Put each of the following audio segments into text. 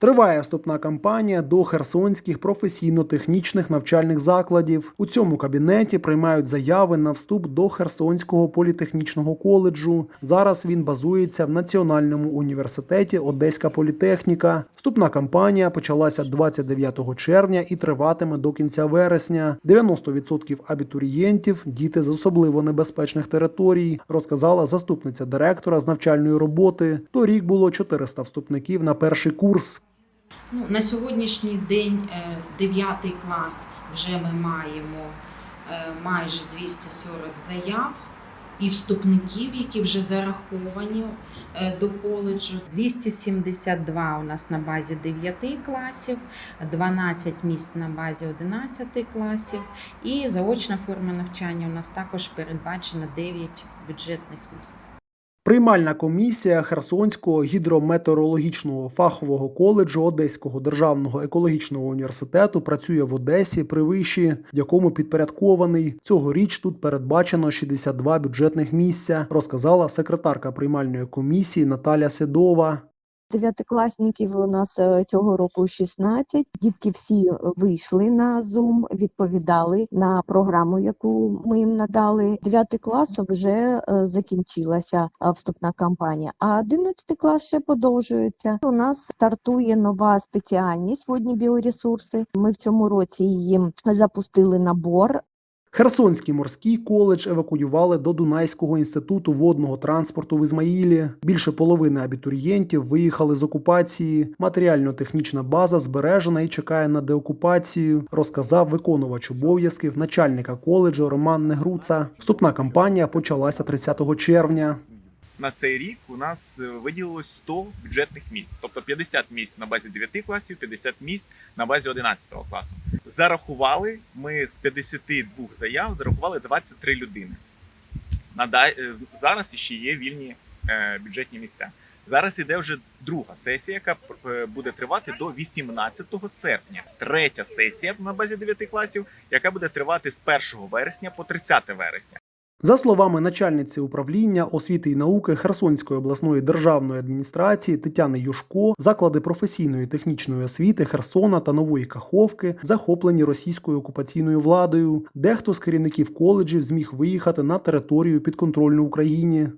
Триває вступна кампанія до херсонських професійно-технічних навчальних закладів. У цьому кабінеті приймають заяви на вступ до Херсонського політехнічного коледжу. Зараз він базується в Національному університеті Одеська політехніка. Вступна кампанія почалася 29 червня і триватиме до кінця вересня. 90% абітурієнтів діти з особливо небезпечних територій, розказала заступниця директора з навчальної роботи. Торік було 400 вступників на перший курс. Ну, на сьогоднішній день 9 клас вже ми маємо е, майже 240 заяв і вступників, які вже зараховані е, до коледжу. 272 у нас на базі 9 класів, 12 місць на базі 11 класів. І заочна форма навчання у нас також передбачена 9 бюджетних місць. Приймальна комісія Херсонського гідрометеорологічного фахового коледжу Одеського державного екологічного університету працює в Одесі при виші, якому підпорядкований. Цьогоріч тут передбачено 62 бюджетних місця, розказала секретарка приймальної комісії Наталя Седова. Дев'ятикласників у нас е, цього року 16. Дітки всі е, вийшли на Zoom, відповідали на програму, яку ми їм надали. Дев'ятий клас вже е, закінчилася вступна кампанія, а одинадцятий клас ще продовжується. У нас стартує нова спеціальність водні біоресурси. Ми в цьому році її запустили набор. Херсонський морський коледж евакуювали до Дунайського інституту водного транспорту в Ізмаїлі. Більше половини абітурієнтів виїхали з окупації. Матеріально-технічна база збережена і чекає на деокупацію, розказав виконувач обов'язків начальника коледжу Роман Негруца. Вступна кампанія почалася 30 червня. На цей рік у нас е, виділилось 100 бюджетних місць, тобто 50 місць на базі 9 класів, 50 місць на базі 11 класу. Зарахували ми з 52 заяв, зарахували 23 людини. Е, Зараз ще є вільні е, бюджетні місця. Зараз іде вже друга сесія, яка буде тривати до 18 серпня. Третя сесія на базі 9 класів, яка буде тривати з 1 вересня по 30 вересня. За словами начальниці управління освіти і науки Херсонської обласної державної адміністрації Тетяни Юшко, заклади професійної технічної освіти Херсона та Нової Каховки захоплені російською окупаційною владою. Дехто з керівників коледжів зміг виїхати на територію підконтрольну Україні.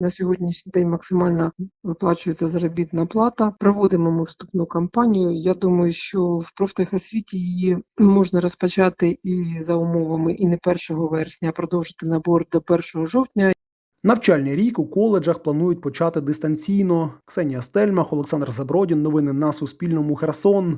На сьогоднішній день максимально виплачується заробітна плата. Проводимо ми вступну кампанію. Я думаю, що в профтехосвіті її можна розпочати і за умовами і не 1 вересня, а продовжити набор до 1 жовтня. Навчальний рік у коледжах планують почати дистанційно. Ксенія Стельмах, Олександр Забродін. Новини на Суспільному. Херсон.